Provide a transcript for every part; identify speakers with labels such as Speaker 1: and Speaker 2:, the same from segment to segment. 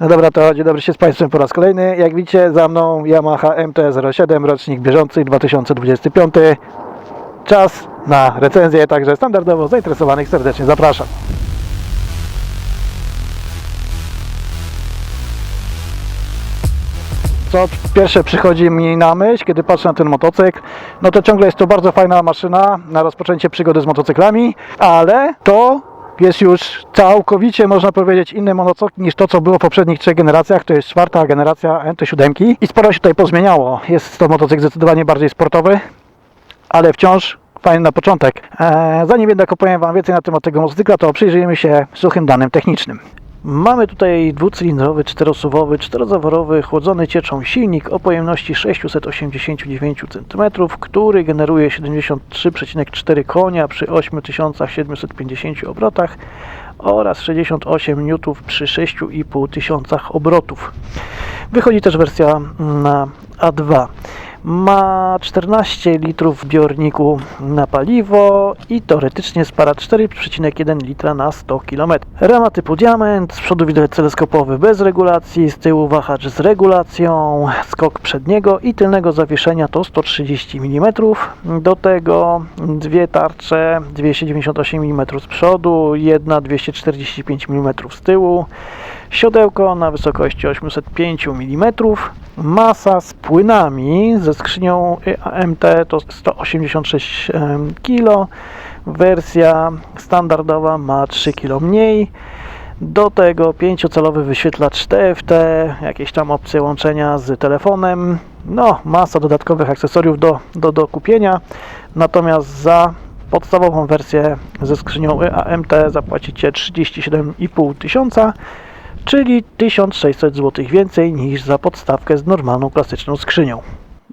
Speaker 1: No dobra, to dzień dobry się z Państwem po raz kolejny. Jak widzicie, za mną Yamaha MT-07, rocznik bieżący 2025. Czas na recenzję, także standardowo zainteresowanych serdecznie zapraszam. Co pierwsze przychodzi mi na myśl, kiedy patrzę na ten motocykl, no to ciągle jest to bardzo fajna maszyna na rozpoczęcie przygody z motocyklami, ale to jest już całkowicie, można powiedzieć, inny monocykl niż to, co było w poprzednich trzech generacjach. To jest czwarta generacja MT7 i sporo się tutaj pozmieniało. Jest to motocykl zdecydowanie bardziej sportowy, ale wciąż fajny na początek. Eee, zanim jednak opowiem Wam więcej na temat tego motocykla, to przyjrzyjmy się suchym danym technicznym. Mamy tutaj dwucylindrowy, czterosuwowy, czterozaworowy, chłodzony cieczą silnik o pojemności 689 cm, który generuje 73,4 konia przy 8750 obrotach oraz 68 N przy 6,5 tysiącach obrotów. Wychodzi też wersja na A2. Ma 14 litrów w zbiorniku na paliwo i teoretycznie spara 4,1 litra na 100 km. Rama typu diament, z przodu widelec teleskopowy bez regulacji, z tyłu wahacz z regulacją, skok przedniego i tylnego zawieszenia to 130 mm. Do tego dwie tarcze 298 mm z przodu, jedna 245 mm z tyłu. Siodełko na wysokości 805 mm. Masa z płynami ze skrzynią AMT to 186 kg. Wersja standardowa ma 3 kg mniej. Do tego 5-calowy wyświetlacz TFT, jakieś tam opcje łączenia z telefonem. No, masa dodatkowych akcesoriów do, do, do kupienia. Natomiast za podstawową wersję ze skrzynią AMT zapłacicie 37,5 tysiąca czyli 1600 zł więcej niż za podstawkę z normalną klasyczną skrzynią.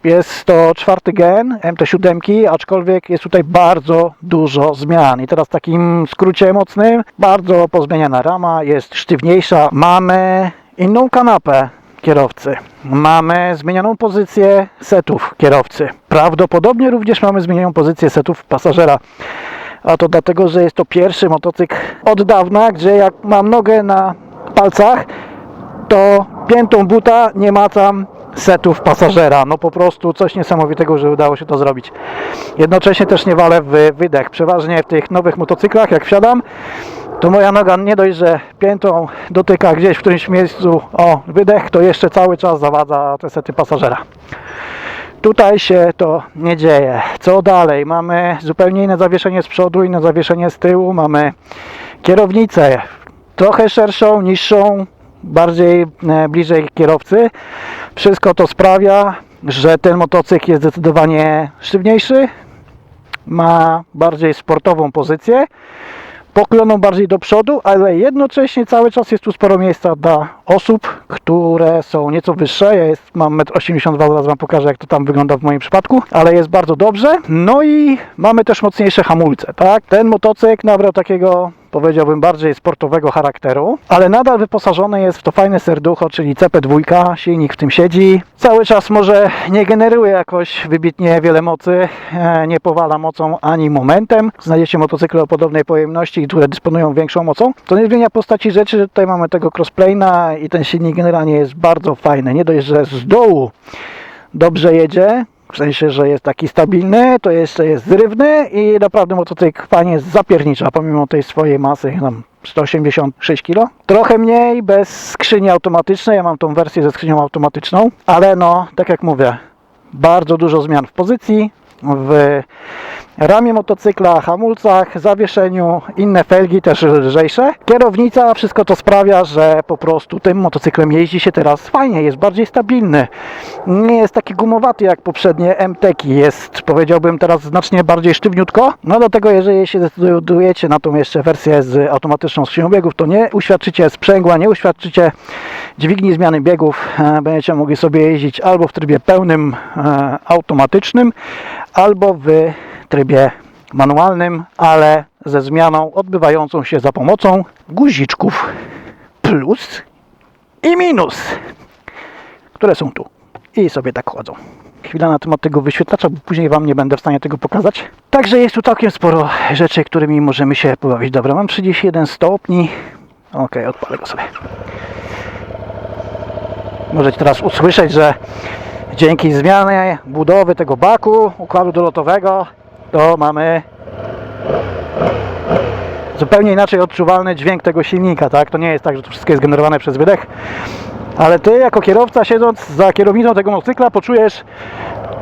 Speaker 1: Jest to czwarty gen MT7, aczkolwiek jest tutaj bardzo dużo zmian. I teraz w takim skrócie mocnym, bardzo pozmieniana rama, jest sztywniejsza. Mamy inną kanapę kierowcy. Mamy zmienioną pozycję setów kierowcy. Prawdopodobnie również mamy zmienioną pozycję setów pasażera. A to dlatego, że jest to pierwszy motocykl od dawna, gdzie jak mam nogę na palcach, to piętą buta nie macam setów pasażera. No po prostu coś niesamowitego, że udało się to zrobić. Jednocześnie też nie walę w wydech. Przeważnie w tych nowych motocyklach, jak wsiadam, to moja noga nie dość, że piętą dotyka gdzieś w którymś miejscu o wydech, to jeszcze cały czas zawadza te sety pasażera. Tutaj się to nie dzieje. Co dalej? Mamy zupełnie inne zawieszenie z przodu, inne zawieszenie z tyłu. Mamy kierownicę trochę szerszą, niższą, bardziej e, bliżej kierowcy. Wszystko to sprawia, że ten motocykl jest zdecydowanie sztywniejszy, ma bardziej sportową pozycję, pokloną bardziej do przodu, ale jednocześnie cały czas jest tu sporo miejsca dla osób, które są nieco wyższe. Ja jest, mam 1,82 m, zaraz Wam pokażę jak to tam wygląda w moim przypadku, ale jest bardzo dobrze. No i mamy też mocniejsze hamulce, tak? Ten motocykl nabrał takiego powiedziałbym bardziej sportowego charakteru, ale nadal wyposażony jest w to fajne serducho, czyli CP2, silnik w tym siedzi. Cały czas może nie generuje jakoś wybitnie wiele mocy, e, nie powala mocą ani momentem. Znajdziecie motocykle o podobnej pojemności, które dysponują większą mocą. To nie zmienia postaci rzeczy, że tutaj mamy tego crossplane'a i ten silnik generalnie jest bardzo fajny. Nie dość, że z dołu dobrze jedzie, w sensie, że jest taki stabilny, to jeszcze jest zrywny i naprawdę motocykl fajnie zapiernicza, pomimo tej swojej masy, tam 186 kg. Trochę mniej bez skrzyni automatycznej, ja mam tą wersję ze skrzynią automatyczną, ale no, tak jak mówię, bardzo dużo zmian w pozycji, w ramie motocykla, hamulcach, zawieszeniu, inne felgi też lżejsze. Kierownica, wszystko to sprawia, że po prostu tym motocyklem jeździ się teraz fajnie, jest bardziej stabilny. Nie jest taki gumowaty jak poprzednie MTki, jest powiedziałbym teraz znacznie bardziej sztywniutko. No do tego, jeżeli się zdecydujecie na tą jeszcze wersję z automatyczną skrzynią biegów, to nie uświadczycie sprzęgła, nie uświadczycie dźwigni zmiany biegów. E, Będziecie mogli sobie jeździć albo w trybie pełnym e, automatycznym, albo w trybie manualnym, ale ze zmianą odbywającą się za pomocą guziczków plus i minus, które są tu i sobie tak chodzą. Chwila na temat tego wyświetlacza, bo później Wam nie będę w stanie tego pokazać. Także jest tu całkiem sporo rzeczy, którymi możemy się pobawić. Dobra, mam 31 stopni. Ok, odpalę go sobie. możecie teraz usłyszeć, że dzięki zmianie budowy tego baku, układu dolotowego, to mamy zupełnie inaczej odczuwalny dźwięk tego silnika, tak? To nie jest tak, że to wszystko jest generowane przez wydech, ale ty jako kierowca siedząc za kierownicą tego motocykla poczujesz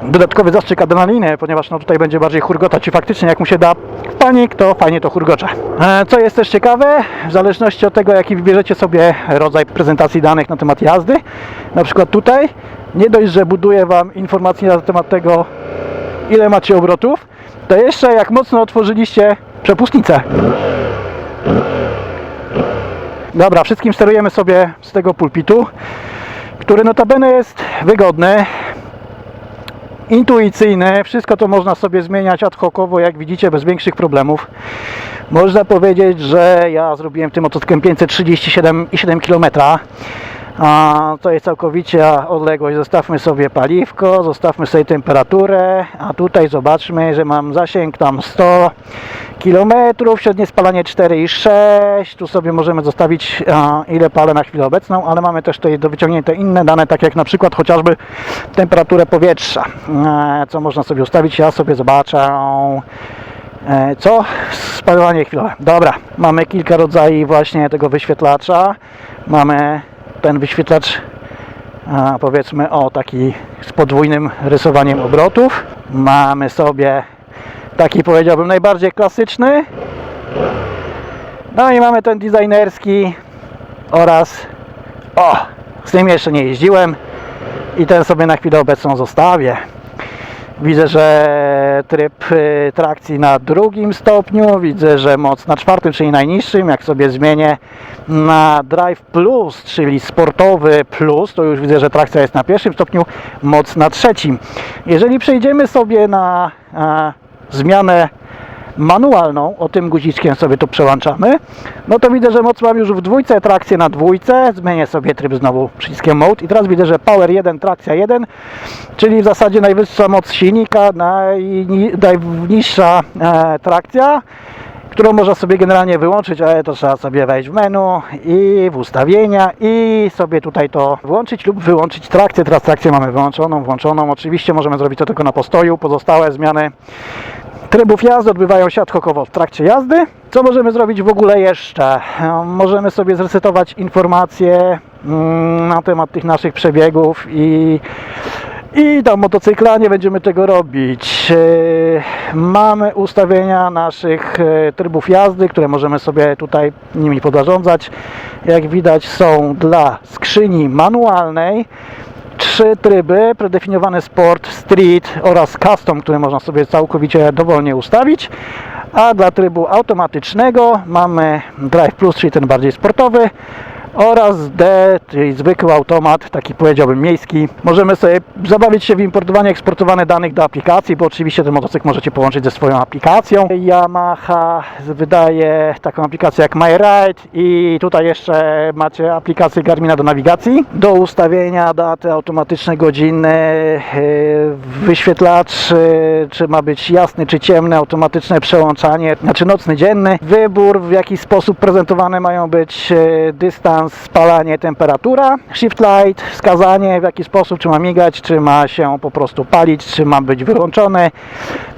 Speaker 1: dodatkowy zastrzyk adrenaliny, ponieważ no tutaj będzie bardziej hurgotać i faktycznie jak mu się da panik, to fajnie to hurgocze. E, Co jest też ciekawe, w zależności od tego jaki wybierzecie sobie rodzaj prezentacji danych na temat jazdy, na przykład tutaj, nie dość, że buduje Wam informacje na temat tego ile macie obrotów, to jeszcze jak mocno otworzyliście przepustnicę. Dobra, wszystkim sterujemy sobie z tego pulpitu, który notabene jest wygodny, intuicyjny, wszystko to można sobie zmieniać ad hocowo, jak widzicie, bez większych problemów. Można powiedzieć, że ja zrobiłem tym motocyklem 537,7 km. A to jest całkowicie odległość. Zostawmy sobie paliwko, zostawmy sobie temperaturę, a tutaj zobaczmy, że mam zasięg tam 100 km, średnie spalanie 4,6. Tu sobie możemy zostawić a, ile palę na chwilę obecną, ale mamy też tutaj do wyciągnięte inne dane, tak jak na przykład chociażby temperaturę powietrza. E, co można sobie ustawić? Ja sobie zobaczę. E, Co? Spalowanie chwilowe. Dobra, mamy kilka rodzajów właśnie tego wyświetlacza. Mamy ten wyświetlacz, a, powiedzmy o taki z podwójnym rysowaniem obrotów. Mamy sobie taki powiedziałbym najbardziej klasyczny. No i mamy ten designerski oraz o, z tym jeszcze nie jeździłem i ten sobie na chwilę obecną zostawię. Widzę, że tryb y, trakcji na drugim stopniu, widzę, że moc na czwartym, czyli najniższym. Jak sobie zmienię na Drive Plus, czyli sportowy plus, to już widzę, że trakcja jest na pierwszym stopniu, moc na trzecim. Jeżeli przejdziemy sobie na zmianę manualną, o tym guziczkiem sobie to przełączamy, no to widzę, że moc mam już w dwójce, trakcję na dwójce, zmienię sobie tryb znowu przyciskiem Mode i teraz widzę, że Power 1, trakcja 1, czyli w zasadzie najwyższa moc silnika, najni- najniższa e, trakcja, którą można sobie generalnie wyłączyć, ale to trzeba sobie wejść w menu i w ustawienia i sobie tutaj to włączyć lub wyłączyć trakcję. Teraz trakcję mamy wyłączoną, włączoną. Oczywiście możemy zrobić to tylko na postoju. Pozostałe zmiany trybów jazdy odbywają się ad hocowo w trakcie jazdy. Co możemy zrobić w ogóle jeszcze? E, Możemy sobie zresetować informacje mm, na temat tych naszych przebiegów i i tam motocykla nie będziemy tego robić. E, Mamy ustawienia naszych e, trybów jazdy, które możemy sobie tutaj nimi podzarządzać. Jak widać są dla skrzyni manualnej trzy tryby, predefiniowany Sport, Street oraz Custom, które można sobie całkowicie dowolnie ustawić. A dla trybu automatycznego mamy Drive Plus, czyli ten bardziej sportowy oraz D, czyli zwykły automat, taki powiedziałbym miejski. Możemy sobie zabawić się w importowanie, eksportowanie danych do aplikacji, bo oczywiście ten motocykl możecie połączyć ze swoją aplikacją. Yamaha wydaje taką aplikację jak MyRide i tutaj jeszcze macie aplikację Garmina do nawigacji. Do ustawienia daty automatyczne, godziny, yy, wyświetlacz, yy, czy ma być jasny, czy ciemny, automatyczne przełączanie, znaczy nocny, dzienny. Wybór, w jaki sposób prezentowane mają być yy, dystans, spalanie, temperatura. Shift light, wskazanie, w jaki sposób, czy ma migać, czy ma się po prostu palić, czy ma być wyłączony,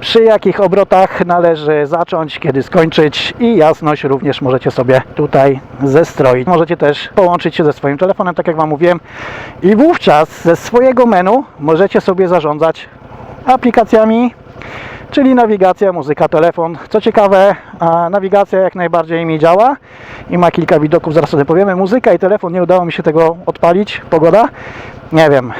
Speaker 1: przy jakich obrotach należy zacząć, kiedy skończyć i jasność również możecie sobie tutaj zestroić. Możecie też połączyć się ze swoim telefonem, tak jak Wam mówiłem i wówczas ze swojego menu możecie sobie zarządzać aplikacjami, czyli nawigacja, muzyka, telefon. Co ciekawe, nawigacja jak najbardziej mi działa i ma kilka widoków, zaraz sobie powiemy. Muzyka i telefon, nie udało mi się tego odpalić. Pogoda? Nie wiem.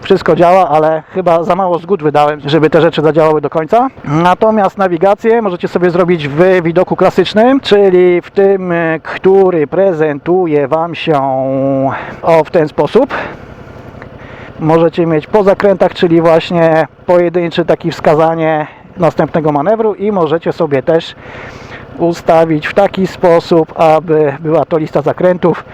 Speaker 1: Wszystko działa, ale chyba za mało zgód wydałem, żeby te rzeczy zadziałały do końca. Natomiast nawigację możecie sobie zrobić w widoku klasycznym, czyli w tym, y, który prezentuje Wam się o w ten sposób możecie mieć po zakrętach, czyli właśnie pojedyncze takie wskazanie następnego manewru i możecie sobie też ustawić w taki sposób, aby była to lista zakrętów,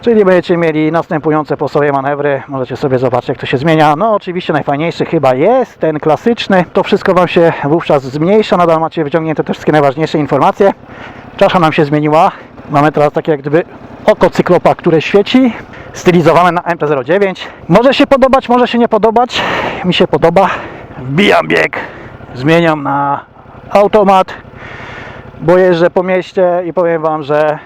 Speaker 1: czyli będziecie mieli następujące po sobie manewry, możecie sobie zobaczyć jak to się zmienia. No oczywiście najfajniejszy chyba jest ten klasyczny, to wszystko Wam się wówczas zmniejsza, nadal macie wyciągnięte te wszystkie najważniejsze informacje. Czasza nam się zmieniła, Mamy teraz takie jak gdyby oko cyklopa, które świeci, stylizowane na MP09. Może się podobać, może się nie podobać. Mi się podoba. Wbijam bieg, zmieniam na automat, bo jeżdżę po mieście i powiem Wam, że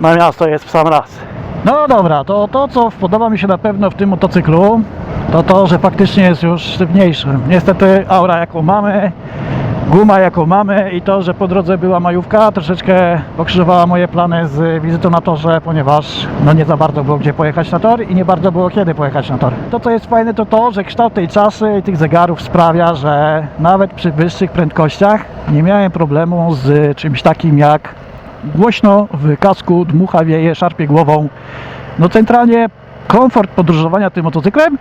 Speaker 1: na miasto jest w sam raz. No dobra, to to co podoba mi się na pewno w tym motocyklu, to to, że faktycznie jest już sztywniejszy. Niestety aura jaką mamy, guma jaką mamy i to, że po drodze była majówka, troszeczkę pokrzyżowała moje plany z wizytą na torze, ponieważ no nie za bardzo było gdzie pojechać na tor i nie bardzo było kiedy pojechać na tor. To co jest fajne to to, że kształt tej czasy i tych zegarów sprawia, że nawet przy wyższych prędkościach nie miałem problemu z czymś takim jak głośno w kasku, dmucha wieje, szarpie głową. No centralnie komfort podróżowania tym motocyklem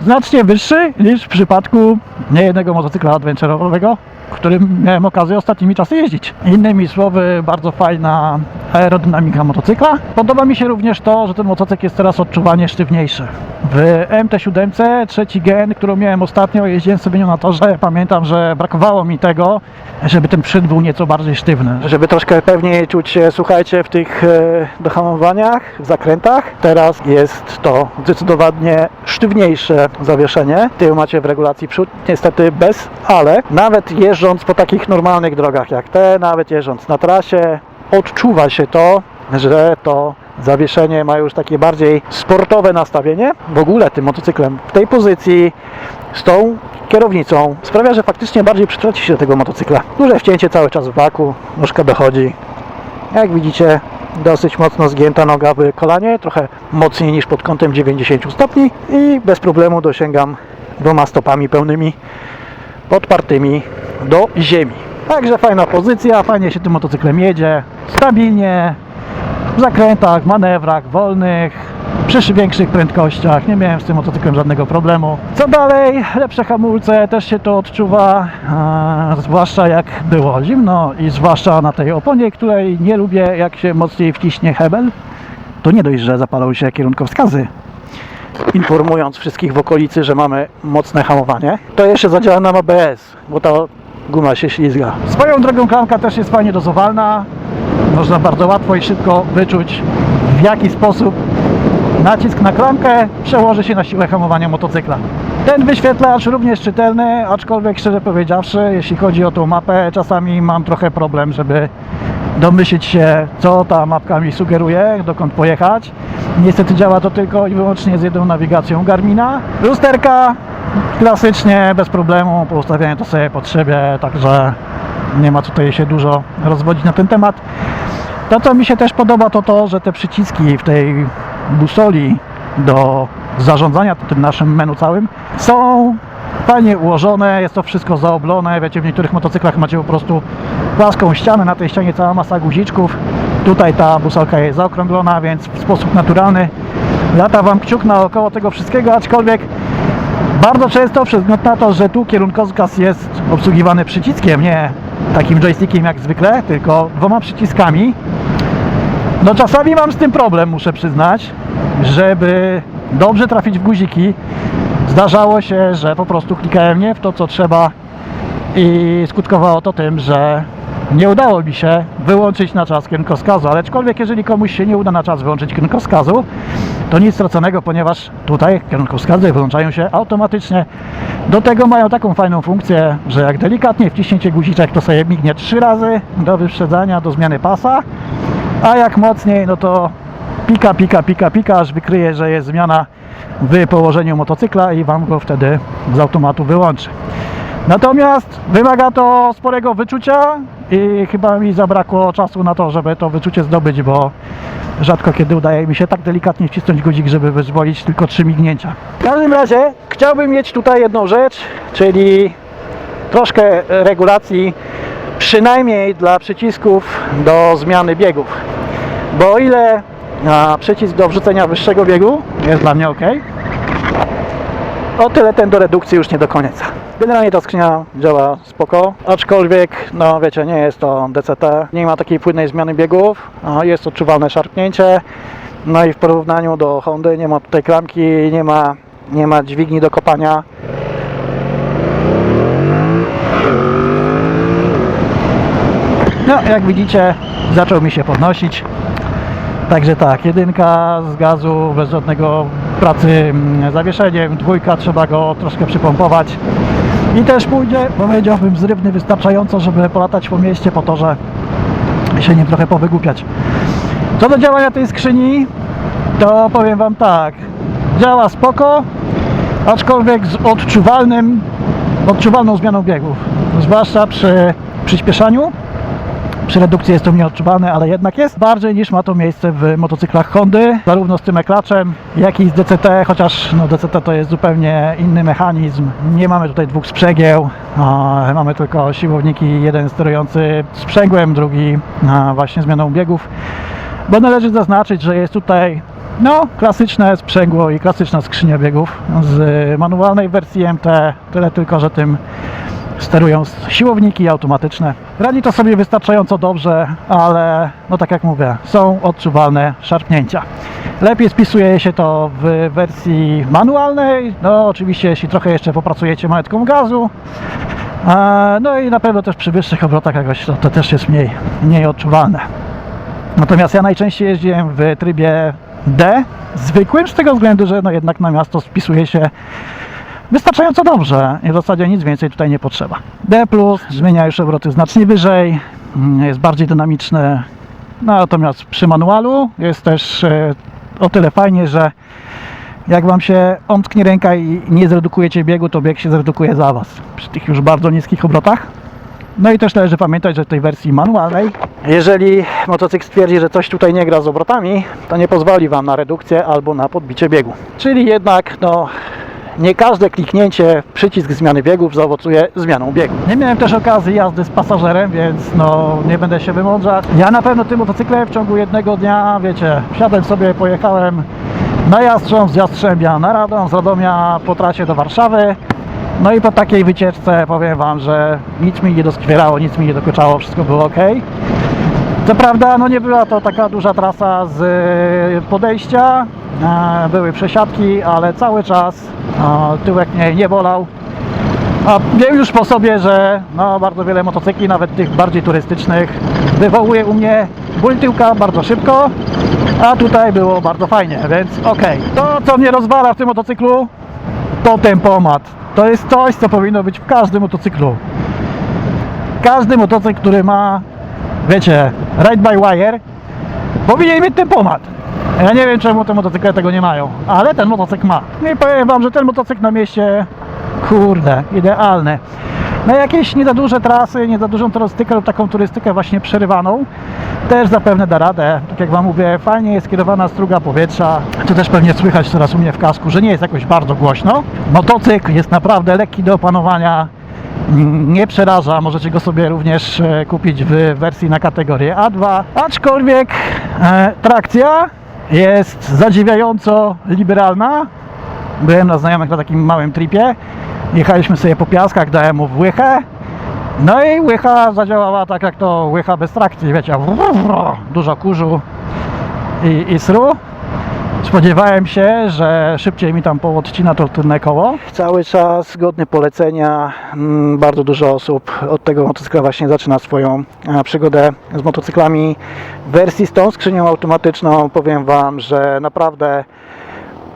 Speaker 1: znacznie wyższy niż w przypadku niejednego motocykla adventure'owego, którym miałem okazję ostatnimi czasy jeździć. Innymi słowy, bardzo fajna aerodynamika motocykla. Podoba mi się również to, że ten motocykl jest teraz odczuwanie sztywniejszy. W MT-7 trzeci gen, którą miałem ostatnio, jeździłem sobie nią na torze, pamiętam, że brakowało mi tego, żeby ten przód był nieco bardziej sztywny. Żeby troszkę pewniej czuć się, słuchajcie, w tych e, dohamowaniach, w zakrętach. Teraz jest to zdecydowanie sztywniejsze zawieszenie. Tył macie w regulacji przód, niestety bez, ale nawet jeżdżąc po takich normalnych drogach jak te, nawet jeżdżąc na trasie, odczuwa się to, że to zawieszenie ma już takie bardziej sportowe nastawienie. W ogóle tym motocyklem w tej pozycji z tą kierownicą sprawia, że faktycznie bardziej przytraci się do tego motocykla. Duże wcięcie cały czas w baku, nóżka dochodzi. Jak widzicie, dosyć mocno zgięta noga w kolanie, trochę mocniej niż pod kątem 90 stopni i bez problemu dosięgam dwoma stopami pełnymi podpartymi do ziemi. Także fajna pozycja, fajnie się tym motocyklem jedzie, stabilnie, w zakrętach, manewrach wolnych, przy większych prędkościach. Nie miałem z tym motocyklem żadnego problemu. Co dalej? Lepsze hamulce, też się to odczuwa, a, zwłaszcza jak było zimno i zwłaszcza na tej oponie, której nie lubię, jak się mocniej wciśnie hebel. To nie dość, że zapalą się kierunkowskazy, informując wszystkich w okolicy, że mamy mocne hamowanie, to jeszcze zadziała nam ABS, bo ta guma się ślizga. Swoją drogą klamka też jest fajnie dozowalna. Można bardzo łatwo i szybko wyczuć w jaki sposób nacisk na klamkę przełoży się na siłę hamowania motocykla. Ten wyświetlacz również czytelny, aczkolwiek szczerze powiedziawszy, jeśli chodzi o tą mapę, czasami mam trochę problem, żeby domyślić się, co ta mapka mi sugeruje, dokąd pojechać. Niestety działa to tylko i wyłącznie z jedną nawigacją Garmina. Lusterka klasycznie, bez problemu, poustawiałem to sobie pod siebie, także nie ma tutaj się dużo rozwodzić na ten temat. To, co mi się też podoba, to to, że te przyciski w tej busoli do zarządzania tym naszym menu całym są fajnie ułożone, jest to wszystko zaoblone. Wiecie, w niektórych motocyklach macie po prostu płaską ścianę, na tej ścianie cała masa guziczków. Tutaj ta busolka jest zaokrąglona, więc w sposób naturalny lata Wam kciuk naokoło tego wszystkiego, aczkolwiek bardzo często, przez wzgląd na to, że tu kierunkowskaz jest obsługiwany przyciskiem, nie takim joystickiem jak zwykle, tylko dwoma przyciskami, no czasami mam z tym problem, muszę przyznać, żeby dobrze trafić w guziki. Zdarzało się, że po prostu klikałem nie w to, co trzeba i skutkowało to tym, że nie udało mi się wyłączyć na czas kierunkowskazu, ale aczkolwiek jeżeli komuś się nie uda na czas wyłączyć kierunkowskazu, to nic straconego, ponieważ tutaj kierunkowskazy wyłączają się automatycznie. Do tego mają taką fajną funkcję, że jak delikatnie wciśniecie guziczek, to sobie mignie trzy razy do wyprzedzania, do zmiany pasa, a jak mocniej, no to pika, pika, pika, pika, aż wykryje, że jest zmiana w położeniu motocykla i Wam go wtedy z automatu wyłączy. Natomiast wymaga to sporego wyczucia i chyba mi zabrakło czasu na to, żeby to wyczucie zdobyć, bo rzadko kiedy udaje mi się tak delikatnie wcisnąć guzik, żeby wyzwolić tylko trzy mignięcia. W każdym razie chciałbym mieć tutaj jedną rzecz, czyli troszkę regulacji, przynajmniej dla przycisków do zmiany biegów. Bo o ile przycisk do wrzucenia wyższego biegu jest dla mnie ok, o tyle ten do redukcji już nie do końca. Generalnie ta skrzynia działa spoko, aczkolwiek, no wiecie, nie jest to DCT, nie ma takiej płynnej zmiany biegów, jest odczuwalne szarpnięcie, no i w porównaniu do Hondy nie ma tutaj klamki, nie ma, nie ma dźwigni do kopania. No, jak widzicie, zaczął mi się podnosić. Także tak, jedynka z gazu bez żadnego pracy mm, zawieszeniem, dwójka trzeba go troszkę przypompować i też pójdzie, powiedziałbym, zrywny wystarczająco, żeby polatać po mieście po to, że się nim trochę powygłupiać. Co do działania tej skrzyni, to powiem Wam tak, działa spoko, aczkolwiek z odczuwalnym, odczuwalną zmianą biegów, zwłaszcza przy przyspieszaniu. Przy redukcji jest to mniej odczuwalne, ale jednak jest bardziej niż ma to miejsce w motocyklach Hondy, zarówno z tym eklaczem, jak i z DCT, chociaż no DCT to jest zupełnie inny mechanizm. Nie mamy tutaj dwóch sprzęgieł, a mamy tylko siłowniki, jeden sterujący sprzęgłem, drugi a, właśnie zmianą biegów. Bo należy zaznaczyć, że jest tutaj no, klasyczne sprzęgło i klasyczna skrzynia biegów z manualnej wersji MT, tyle tylko, że tym sterują siłowniki automatyczne. Radzi to sobie wystarczająco dobrze, ale no tak jak mówię, są odczuwalne szarpnięcia. Lepiej spisuje się to w wersji manualnej, no oczywiście jeśli trochę jeszcze popracujecie małetką gazu, e, no i na pewno też przy wyższych obrotach jakoś to, to też jest mniej, mniej odczuwalne. Natomiast ja najczęściej jeździłem w trybie D, zwykłym, z tego względu, że no jednak na miasto spisuje się wystarczająco dobrze i w zasadzie nic więcej tutaj nie potrzeba. D+, zmienia już obroty znacznie wyżej, mm, jest bardziej dynamiczny, no, natomiast przy manualu jest też e, o tyle fajnie, że jak Wam się omsknie ręka i nie zredukujecie biegu, to bieg się zredukuje za Was przy tych już bardzo niskich obrotach. No i też należy pamiętać, że w tej wersji manualnej, jeżeli motocykl stwierdzi, że coś tutaj nie gra z obrotami, to nie pozwoli Wam na redukcję albo na podbicie biegu. Czyli jednak, no, nie każde kliknięcie w przycisk zmiany biegów zaowocuje zmianą biegu. Nie miałem też okazji jazdy z pasażerem, więc no nie będę się wymądrzać. Ja na pewno tym motocyklem w ciągu jednego dnia, wiecie, wsiadłem sobie, pojechałem na Jastrząb z Jastrzębia na Radom, z Radomia po trasie do Warszawy. No i po takiej wycieczce powiem Wam, że nic mi nie doskwierało, nic mi nie dokuczało, wszystko było ok. Co prawda, no nie była to taka duża trasa z y, podejścia, e, były przesiadki, ale cały czas e, tyłek mnie nie bolał. A wiem już po sobie, że no, bardzo wiele motocykli, nawet tych bardziej turystycznych, wywołuje u mnie ból tyłka bardzo szybko, a tutaj było bardzo fajnie, więc okej. To, co mnie rozwala w tym motocyklu, to tempomat. To jest coś, co powinno być w każdym motocyklu. Każdy motocykl, który ma, wiecie, ride by wire, powinien mieć tempomat. Ja nie wiem, czemu te motocykle tego nie mają, ale ten motocykl ma. No i powiem Wam, że ten motocykl na mieście, kurde, idealny. Na jakieś nie za duże trasy, nie za dużą turystykę lub taką turystykę właśnie przerywaną, też zapewne da radę. Tak jak Wam mówię, fajnie jest kierowana struga powietrza. To też pewnie słychać teraz u mnie w kasku, że nie jest jakoś bardzo głośno. Motocykl jest naprawdę lekki do opanowania nie przeraża. Możecie go sobie również e, kupić w wersji na kategorię A2. Aczkolwiek e, trakcja jest zadziwiająco liberalna. Byłem na znajomych na takim małym tripie. Jechaliśmy sobie po piaskach, dałem mu w łychę. No i łycha zadziałała tak jak to łycha bez trakcji, wiecie, dużo kurzu i, i sru. Spodziewałem się, że szybciej mi tam poodcina to tylne koło. Cały czas godny polecenia. Mm, Bardzo dużo osób od tego motocykla właśnie zaczyna swoją e, przygodę z motocyklami. W wersji z tą skrzynią automatyczną powiem Wam, że naprawdę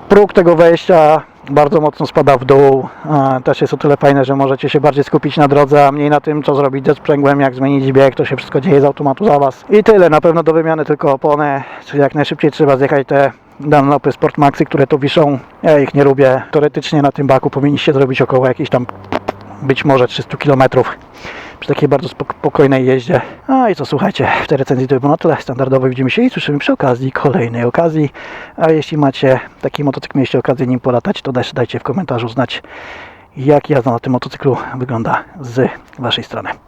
Speaker 1: próg tego wejścia bardzo mocno spada w dół. E, Też jest o tyle fajne, że możecie się bardziej skupić na drodze, a mniej na tym, co zrobić ze sprzęgłem, jak zmienić bieg, to się wszystko dzieje z automatu za Was. I tyle, na pewno do wymiany tylko opony, czyli jak najszybciej trzeba zjechać te Dunlopy Sportmaxy, które tu wiszą. Ja ich nie lubię. Teoretycznie na tym baku powinniście zrobić około jakichś tam być może 300 km przy takiej bardzo spok- spokojnej jeździe. A i co, słuchajcie, w tej recenzji to by było na tyle. Standardowo widzimy się i słyszymy przy okazji kolejnej okazji. A jeśli macie taki motocykl, mieliście okazję nim polatać, to dajcie w komentarzu znać, jak jazda na tym motocyklu wygląda z Waszej strony.